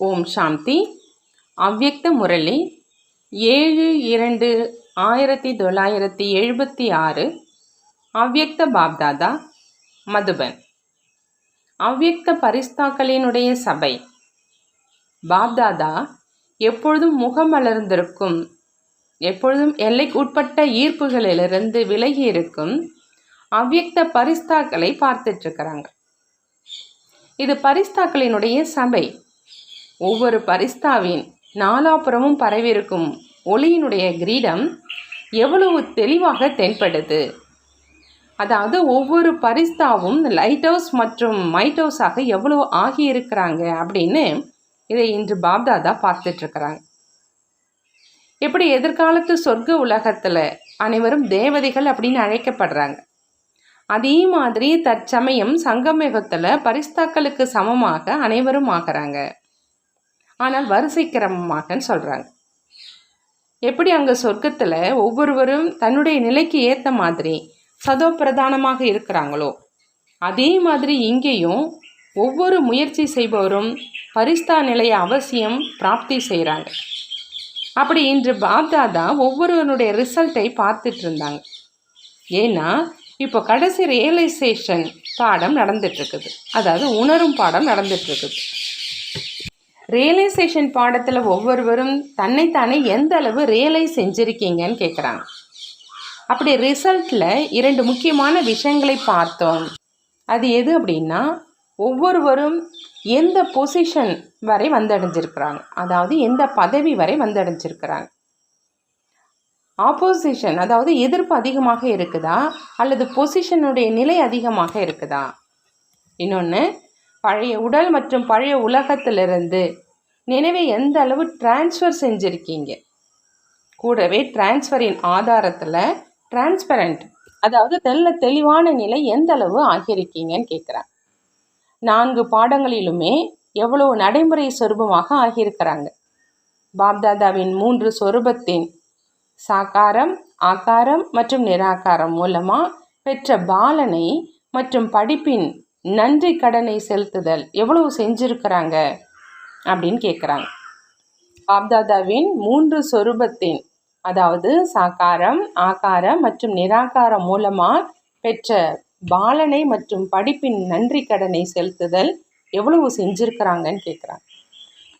ஓம் சாந்தி. அவ்யக்த முரளி ஏழு இரண்டு ஆயிரத்தி தொள்ளாயிரத்தி எழுபத்தி ஆறு அவ்யக்த பாப்தாதா மதுபன். அவ்யக்த பரிஸ்தாக்களினுடைய சபை பாப்தாதா எப்பொழுதும் முகமலர்ந்திருக்கும் எப்பொழுதும் எல்லைக்குட்பட்ட ஈர்ப்புகளிலிருந்து விலகி இருக்கும் அவ்யக்த பரிஸ்தாக்களை பார்த்துட்ருக்கிறாங்க இது பரிஸ்தாக்களினுடைய சபை. ஒவ்வொரு பரிஸ்தாவின் நாலாபுறமும் பரவியிருக்கும் ஒளியினுடைய கிரீடம் எவ்வளவு தெளிவாக தென்படுது அதாவது ஒவ்வொரு பரிஸ்தாவும் லைட் ஹவுஸ் மற்றும் மைட் ஹவுஸாக எவ்வளவு ஆகியிருக்கிறாங்க அப்படின்னு இதை இன்று பாப்தாதா பார்த்துட்ருக்குறாங்க எப்படி எதிர்காலத்து சொர்க்க உலகத்தில் அனைவரும் தேவதைகள் அப்படின்னு அழைக்கப்படுறாங்க. அதே மாதிரி தற்சமயம் சங்கமேகத்தில் பரிஸ்தாக்களுக்கு சமமாக அனைவரும் ஆகிறாங்க. ஆனால் வரிசை கிரமமாகன்னு சொல்கிறாங்க எப்படி அங்கே சொர்க்கத்தில் ஒவ்வொருவரும் தன்னுடைய நிலைக்கு ஏற்ற மாதிரி சதோ பிரதானமாக இருக்கிறாங்களோ அதே மாதிரி இங்கேயும் ஒவ்வொரு முயற்சி செய்பவரும் பரிஸ்தா நிலையை அவசியம் பிராப்தி செய்கிறாங்க அப்படி இன்று பாப்தாதா ஒவ்வொருவனுடைய ரிசல்ட்டை பார்த்துட்டு இருந்தாங்க. ஏன்னா இப்போ கடைசி ரியலைசேஷன் பாடம் நடந்துட்டுருக்குது அதாவது உணரும் பாடம் நடந்துட்டுருக்குது ரியலைசேஷன் பாடத்தில் ஒவ்வொருவரும் தன்னைத்தானே எந்த அளவு ரியலைஸ் செஞ்சுருக்கீங்கன்னு கேட்குறாங்க அப்படி ரிசல்ட்டில் இரண்டு முக்கியமான விஷயங்களை பார்த்தோம். அது எது அப்படின்னா ஒவ்வொருவரும் எந்த பொசிஷன் வரை வந்தடைஞ்சிருக்கிறாங்க. அதாவது எந்த பதவி வரை வந்தடைஞ்சிருக்கிறாங்க. ஆப்போசிஷன் அதாவது எதிர்ப்பு அதிகமாக இருக்குதா? அல்லது பொசிஷனுடைய நிலை அதிகமாக இருக்குதா? இன்னொன்று பழைய உடல் மற்றும் பழைய உலகத்திலிருந்து நினைவை எந்த அளவு டிரான்ஸ்ஃபர் செஞ்சுருக்கீங்க? கூடவே டிரான்ஸ்ஃபரின் ஆதாரத்தில் டிரான்ஸ்பரண்ட் அதாவது தெல்ல தெளிவான நிலை எந்த அளவு ஆகியிருக்கீங்கன்னு கேட்குறேன் நான்கு பாடங்களிலுமே எவ்வளவு நடைமுறை சொரூபமாக ஆகியிருக்கிறாங்க. பாப்தாதாவின் மூன்று சொரூபத்தின் சாக்காரம் ஆக்காரம் மற்றும் நிராகாரம் மூலமாக பெற்ற பாலனை மற்றும் படிப்பின் நன்றி கடனை செலுத்துதல் எவ்வளவு செஞ்சுருக்கிறாங்க? அப்படின்னு கேட்குறாங்க பாப்தாதாவின் மூன்று சொரூபத்தின் அதாவது சாக்காரம் ஆகாரம் மற்றும் நிராகாரம் மூலமாக பெற்ற பாலனை மற்றும் படிப்பின் நன்றி கடனை செலுத்துதல் எவ்வளவு செஞ்சுருக்கிறாங்கன்னு கேட்குறாங்க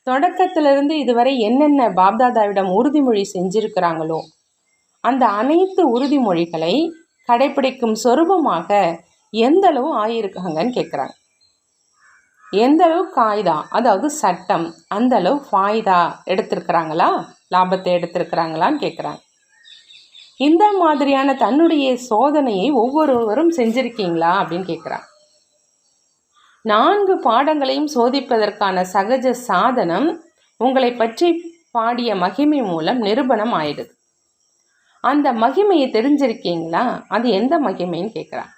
தொடக்கத்திலிருந்து இதுவரை என்னென்ன பாப்தாதாவிடம் உறுதிமொழி செஞ்சுருக்கிறாங்களோ அந்த அனைத்து உறுதிமொழிகளை கடைபிடிக்கும் சொரூபமாக எந்தளவு ஆகியிருக்காங்கன்னு கேட்குறாங்க எந்த அளவு காய்தா? அதாவது சட்டம். அந்த அளவு ஃபாய்தா எடுத்திருக்கிறாங்களா? லாபத்தை எடுத்திருக்கிறாங்களான்னு கேட்குறாங்க இந்த மாதிரியான தன்னுடைய சோதனையை ஒவ்வொருவரும் செஞ்சுருக்கீங்களா அப்படின்னு கேட்குறாங்க நான்கு பாடங்களையும் சோதிப்பதற்கான சகஜ சாதனம் உங்களை பற்றி பாடிய மகிமை மூலம் நிரூபணம் ஆயிடுது. அந்த மகிமையை தெரிஞ்சிருக்கீங்களா? அது எந்த மகிமைன்னு கேட்குறாங்க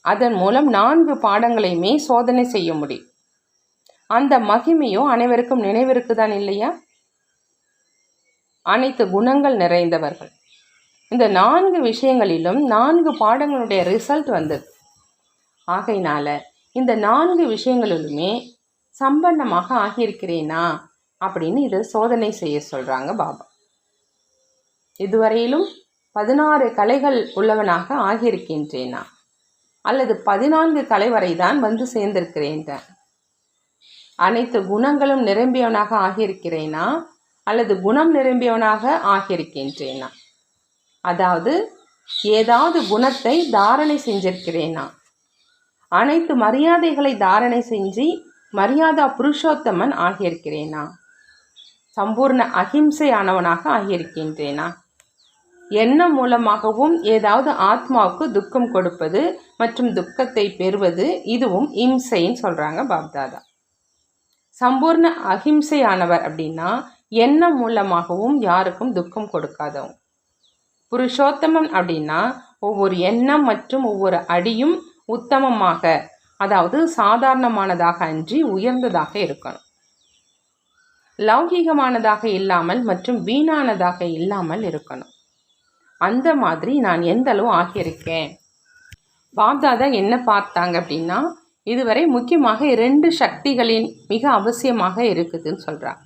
அதன் மூலம் நான்கு பாடங்களையுமே சோதனை செய்ய முடியும். அந்த மகிமையும் அனைவருக்கும் நினைவிருக்குதான் இல்லையா? அனைத்து குணங்கள் நிறைந்தவர்கள். இந்த நான்கு விஷயங்களிலும் நான்கு பாடங்களுடைய ரிசல்ட் வந்தது. ஆகையினால இந்த நான்கு விஷயங்களிலுமே சம்பன்னமாக ஆகியிருக்கிறேனா அப்படின்னு இதை சோதனை செய்ய சொல்கிறாங்க பாபா. இதுவரையிலும் பதினாறு கலைகள் உள்ளவனாக ஆகியிருக்கின்றேனா? அல்லது பதினான்கு கலை வரை தான் வந்து சேர்ந்திருக்கிறேன் அனைத்து குணங்களும் நிரம்பியவனாக ஆகியிருக்கிறேனா? அல்லது குணம் நிரம்பியவனாக ஆகியிருக்கின்றேனா? அதாவது ஏதாவது குணத்தை தாரணை செஞ்சிருக்கிறேனா? அனைத்து மரியாதைகளை தாரணை செஞ்சு மரியாதா புருஷோத்தமன் ஆகியிருக்கிறேனா? சம்பூர்ண அஹிம்சையானவனாக ஆகியிருக்கின்றேனா? எண்ணம் மூலமாகவும் ஏதாவது ஆத்மாவுக்கு துக்கம் கொடுப்பது மற்றும் துக்கத்தை பெறுவது இதுவும் இம்சைன்னு சொல்கிறாங்க பாப்தாதா. சம்பூர்ண அஹிம்சையானவர் அப்படின்னா எண்ணம் மூலமாகவும் யாருக்கும் துக்கம் கொடுக்காதவங்க புருஷோத்தமம் அப்படின்னா ஒவ்வொரு எண்ணம் மற்றும் ஒவ்வொரு அடியும் உத்தமமாக அதாவது சாதாரணமானதாக அன்றி உயர்ந்ததாக இருக்கணும். லௌகீகமானதாக இல்லாமல் மற்றும் வீணானதாக இல்லாமல் இருக்கணும். அந்த மாதிரி நான் எந்த அளவு ஆகியிருக்கேன்? பாப்தாதா என்ன பார்த்தாங்க அப்படின்னா இதுவரை முக்கியமாக இரண்டு சக்திகளின் மிக அவசியமாக இருக்குதுன்னு சொல்கிறாங்க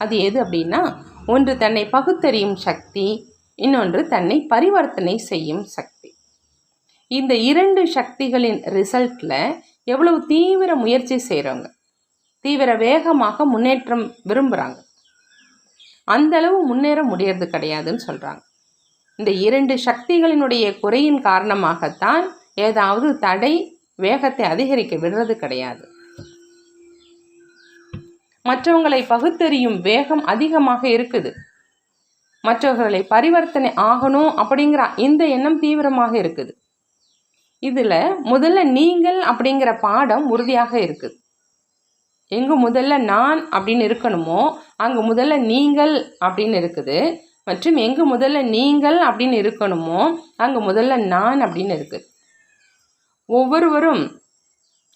அது எது அப்படின்னா ஒன்று தன்னை பகுத்தறியும் சக்தி இன்னொன்று தன்னை பரிவர்த்தனை செய்யும் சக்தி. இந்த இரண்டு சக்திகளின் ரிசல்ட்டில் எவ்வளவு தீவிர முயற்சி செய்கிறவங்க தீவிர வேகமாக முன்னேற்றம் விரும்புகிறாங்க அந்த அளவு முன்னேற முடியறது கிடையாதுன்னு சொல்கிறாங்க இந்த இரண்டு சக்திகளினுடைய குறையின் காரணமாகத்தான் ஏதாவது தடை வேகத்தை அதிகரிக்க விடுறது கிடையாது. மற்றவங்களை பகுத்தறியும் வேகம் அதிகமாக இருக்குது. மற்றவர்களை பரிவர்த்தனை ஆகணும் அப்படிங்கிற இந்த எண்ணம் தீவிரமாக இருக்குது. இதில் முதல்ல நீங்கள் அப்படிங்கிற பாடம் உறுதியாக இருக்குது. எங்கே முதல்ல நான் அப்படின்னு இருக்கணுமோ அங்கே முதல்ல நீங்கள் அப்படின்னு இருக்குது. மற்றும் எங்கே முதல்ல நீங்கள் அப்படின்னு இருக்கணுமோ அங்கே முதல்ல நான் அப்படின்னு இருக்குது ஒவ்வொருவரும்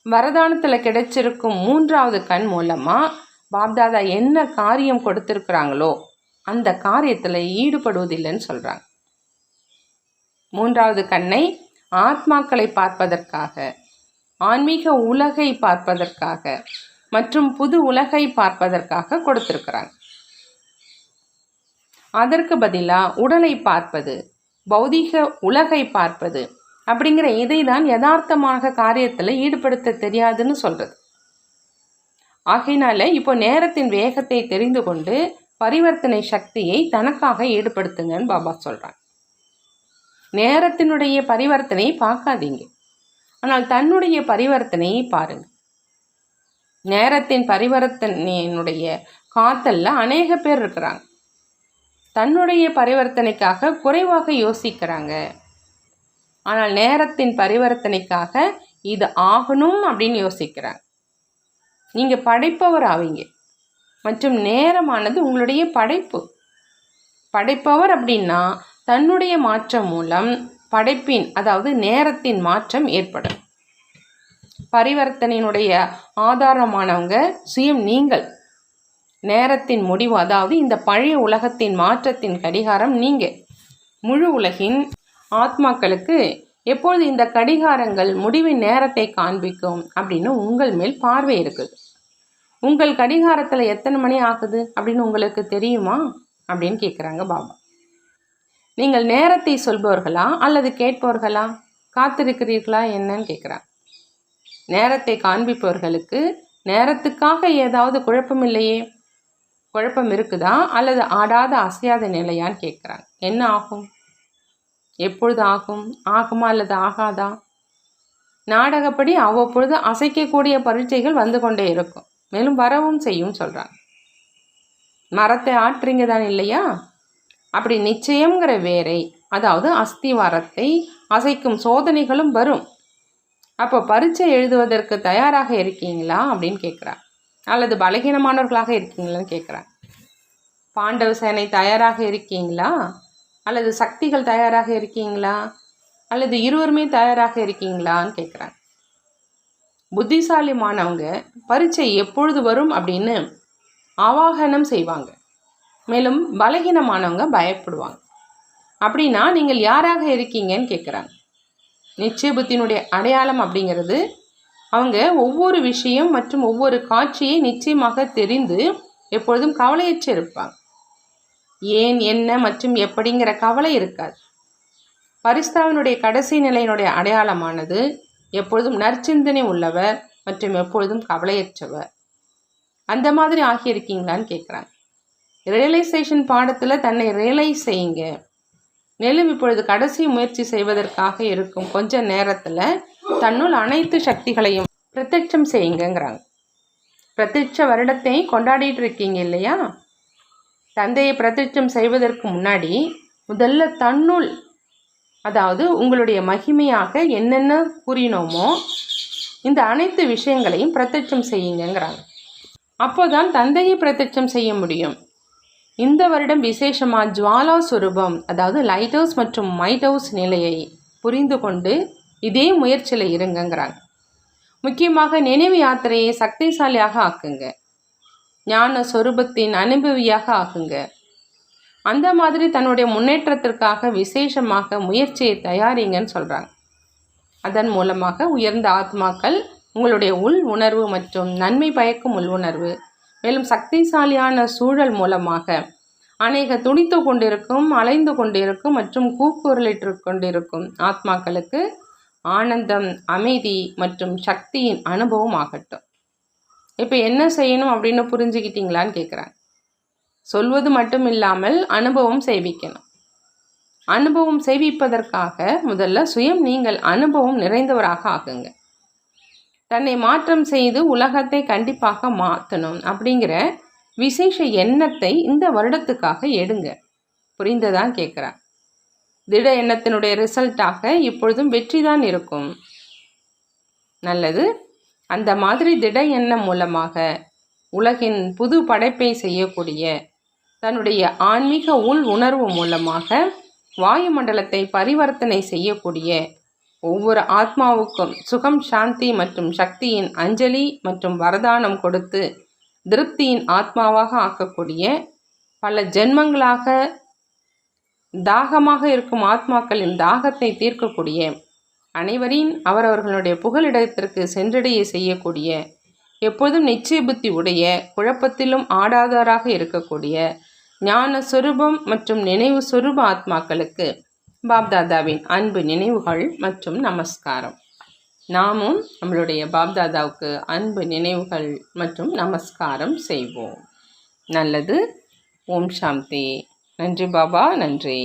வரதானத்தில் கிடைச்சிருக்கும் மூன்றாவது கண் மூலமாக பாப்தாதா என்ன காரியம் கொடுத்துருக்குறாங்களோ அந்த காரியத்தில் ஈடுபடுவதில்லைன்னு சொல்கிறாங்க மூன்றாவது கண்ணை ஆத்மாக்களை பார்ப்பதற்காக ஆன்மீக உலகை பார்ப்பதற்காக மற்றும் புது உலகை பார்ப்பதற்காக கொடுத்துருக்குறாங்க. அதற்கு பதிலாக உடலை பார்ப்பது பௌதீக உலகை பார்ப்பது அப்படிங்கிற இதை தான் யதார்த்தமாக காரியத்தில் ஈடுபடுத்த தெரியாதுன்னு சொல்கிறது ஆகையினால இப்போ நேரத்தின் வேகத்தை தெரிந்து கொண்டு பரிவர்த்தனை சக்தியை தனக்காக ஈடுபடுத்துங்கன்னு பாபா சொல்கிறாங்க நேரத்தினுடைய பரிவர்த்தனையை பார்க்காதீங்க. ஆனால் தன்னுடைய பரிவர்த்தனையை பாருங்கள் நேரத்தின் பரிவர்த்தனையினுடைய காத்தலில் அநேக பேர் இருக்கிறாங்க. தன்னுடைய பரிவர்த்தனைக்காக குறைவாக யோசிக்கிறாங்க. ஆனால் நேரத்தின் பரிவர்த்தனைக்காக இது ஆகணும் அப்படின்னு யோசிக்கிறாங்க. நீங்கள் படைப்பவர் ஆவீங்க மற்றும் நேரமானது உங்களுடைய படைப்பு. படைப்பவர் அப்படின்னா தன்னுடைய மாற்றம் மூலம் படைப்பின் அதாவது நேரத்தின் மாற்றம் ஏற்படும். பரிவர்த்தனையினுடைய ஆதாரமானவங்க சுயம் நீங்கள். நேரத்தின் முடிவு அதாவது இந்த பழைய உலகத்தின் மாற்றத்தின் கடிகாரம் நீங்கள் முழு உலகின் ஆத்மாக்களுக்கு எப்பொழுது இந்த கடிகாரங்கள் முடிவின் நேரத்தை காண்பிக்கும் அப்படின்னு உங்கள் மேல் பார்வை இருக்குது. உங்கள் கடிகாரத்தில் எத்தனை மணி ஆகுது அப்படின்னு உங்களுக்கு தெரியுமா அப்படின்னு கேட்குறாங்க பாபா. நீங்கள் நேரத்தை சொல்பவர்களா அல்லது கேட்பவர்களா? காத்திருக்கிறீர்களா என்னன்னு கேட்குறாங்க நேரத்தை காண்பிப்பவர்களுக்கு நேரத்துக்காக ஏதாவது குழப்பம் இல்லையே? குழப்பம் இருக்குதா? அல்லது ஆடாத அசையாத நிலையான்னு கேட்குறாங்க என்ன ஆகும்? எப்பொழுது ஆகும்? ஆகுமா அல்லது ஆகாதா? நாடகப்படி அவ்வப்பொழுது அசைக்கக்கூடிய பரீட்சைகள் வந்து கொண்டே இருக்கும். மேலும் வரவும் செய்யும் சொல்கிறாங்க மரத்தை ஆற்றுறீங்க தான் இல்லையா? அப்படி நிச்சயங்கிற வேரை அதாவது அஸ்திவாரத்தை அசைக்கும் சோதனைகளும் வரும். அப்போ பரீட்சை எழுதுவதற்கு தயாராக இருக்கீங்களா? அப்படின்னு கேட்குறான் அல்லது பலகீனமானவர்களாக இருக்கீங்களான்னு கேட்குறான் பாண்டவ சேனை தயாராக இருக்கீங்களா? அல்லது சக்திகள் தயாராக இருக்கீங்களா? அல்லது இருவருமே தயாராக இருக்கீங்களான்னு கேட்குறாங்க புத்திசாலிமானவங்க பரீட்சை எப்பொழுது வரும் அப்படின்னு ஆவாகனம் செய்வாங்க. மேலும் பலகீனமானவங்க பயப்படுவாங்க. அப்படின்னா நீங்கள் யாராக இருக்கீங்கன்னு கேட்குறாங்க நிச்சய புத்தினுடைய அடையாளம் அப்படிங்கிறது அவங்க ஒவ்வொரு விஷயம் மற்றும் ஒவ்வொரு காட்சியை நிச்சயமாக தெரிந்து எப்பொழுதும் கவலையற்று இருப்பாங்க. ஏன் என்ன மற்றும் எப்படிங்கிற கவலை இருக்காது. பரிஸ்தாவினுடைய கடைசி நிலையினுடைய அடையாளமானது எப்பொழுதும் நற்சிந்தனை உள்ளவர் மற்றும் எப்பொழுதும் கவலையற்றவர். அந்த மாதிரி ஆகியிருக்கீங்களான்னு கேட்குறாங்க ரியலைசேஷன் பாடத்தில் தன்னை ரியலைஸ் செய்யுங்க. மேலும் இப்பொழுது கடைசி முயற்சி செய்வதற்காக இருக்கும் கொஞ்ச நேரத்தில் தன்னுள் அனைத்து சக்திகளையும் பிரத்யட்சம் செய்யுங்கிறாங்க பிரத்யட்ச வருடத்தை கொண்டாடிட்டு இருக்கீங்க இல்லையா? தந்தையை பிரத்யட்சம் செய்வதற்கு முன்னாடி முதல்ல தன்னுள் அதாவது உங்களுடைய மகிமையாக என்னென்ன கூறினோமோ இந்த அனைத்து விஷயங்களையும் பிரத்யட்சம் செய்யுங்கிறாங்க அப்போதான் தந்தையை பிரத்யட்சம் செய்ய முடியும். இந்த வருடம் விசேஷமாக ஜுவாலா சுரூபம் அதாவது லைட் ஹவுஸ் மற்றும் மைட் ஹவுஸ் நிலையை புரிந்து கொண்டு இதே முயற்சியில் இருங்கங்கிறாங்க. முக்கியமாக நினைவு யாத்திரையை சக்திசாலியாக ஆக்குங்க. ஞான சொரூபத்தின் அனுபவியாக ஆக்குங்க. அந்த மாதிரி தன்னுடைய முன்னேற்றத்திற்காக விசேஷமாக முயற்சியை தயாரிங்கன்னு சொல்கிறாங்க அதன் மூலமாக உயர்ந்த ஆத்மாக்கள் உங்களுடைய உள் உணர்வு மற்றும் நன்மை பயக்கும் உள் உணர்வு மேலும் சக்திசாலியான சூழல் மூலமாக அநேக துணித்து கொண்டிருக்கும் அலைந்து கொண்டிருக்கும் மற்றும் கூக்குரலிட்டு கொண்டிருக்கும் ஆத்மாக்களுக்கு ஆனந்தம் அமைதி மற்றும் சக்தியின் அனுபவம் ஆகட்டும் இப்போ என்ன செய்யணும் அப்படின்னு புரிஞ்சுக்கிட்டீங்களான்னு கேட்குறாங்க சொல்வது மட்டும் இல்லாமல் அனுபவம் செய்விக்கணும் அனுபவம் செய்விப்பதற்காக முதல்ல சுயம் நீங்கள் அனுபவம் நிறைந்தவராக ஆகுங்க. தன்னை மாற்றம் செய்து உலகத்தை கண்டிப்பாக மாற்றணும் அப்படிங்கிற விசேஷ எண்ணத்தை இந்த வருடத்துக்காக எடுங்க. புரிந்ததான் கேட்குறேன் திட எண்ணத்தினுடைய ரிசல்ட்டாக இப்பொழுதும் வெற்றி தான் இருக்கும். நல்லது. அந்த மாதிரி திட எண்ணம் மூலமாக உலகின் புது படைப்பை செய்யக்கூடிய தன்னுடைய ஆன்மீக உள் உணர்வு மூலமாக வாயுமண்டலத்தை பரிவர்த்தனை செய்யக்கூடிய ஒவ்வொரு ஆத்மாவுக்கும் சுகம் சாந்தி மற்றும் சக்தியின் அஞ்சலி மற்றும் வரதானம் கொடுத்து திருப்தியின் ஆத்மாவாக ஆக்கக்கூடிய பல ஜென்மங்களாக தாகமாக இருக்கும் ஆத்மாக்களின் தாகத்தை தீர்க்கக்கூடிய அனைவரின் அவரவர்களுடைய புகலிடத்திற்கு சென்றடைய செய்யக்கூடிய எப்போதும் நிச்சய புத்தி உடைய குழப்பத்திலும் ஆடாதாராக இருக்கக்கூடிய ஞான சொரூபம் மற்றும் நினைவு சொரூப ஆத்மாக்களுக்கு பாப்தாதாவின் அன்பு நினைவுகள் மற்றும் நமஸ்காரம். நாமும் நம்மளுடைய பாப்தாதாவுக்கு அன்பு நினைவுகள் மற்றும் நமஸ்காரம் செய்வோம். நல்லது. ஓம் சாந்தி. நன்றி பாபா. நன்றி.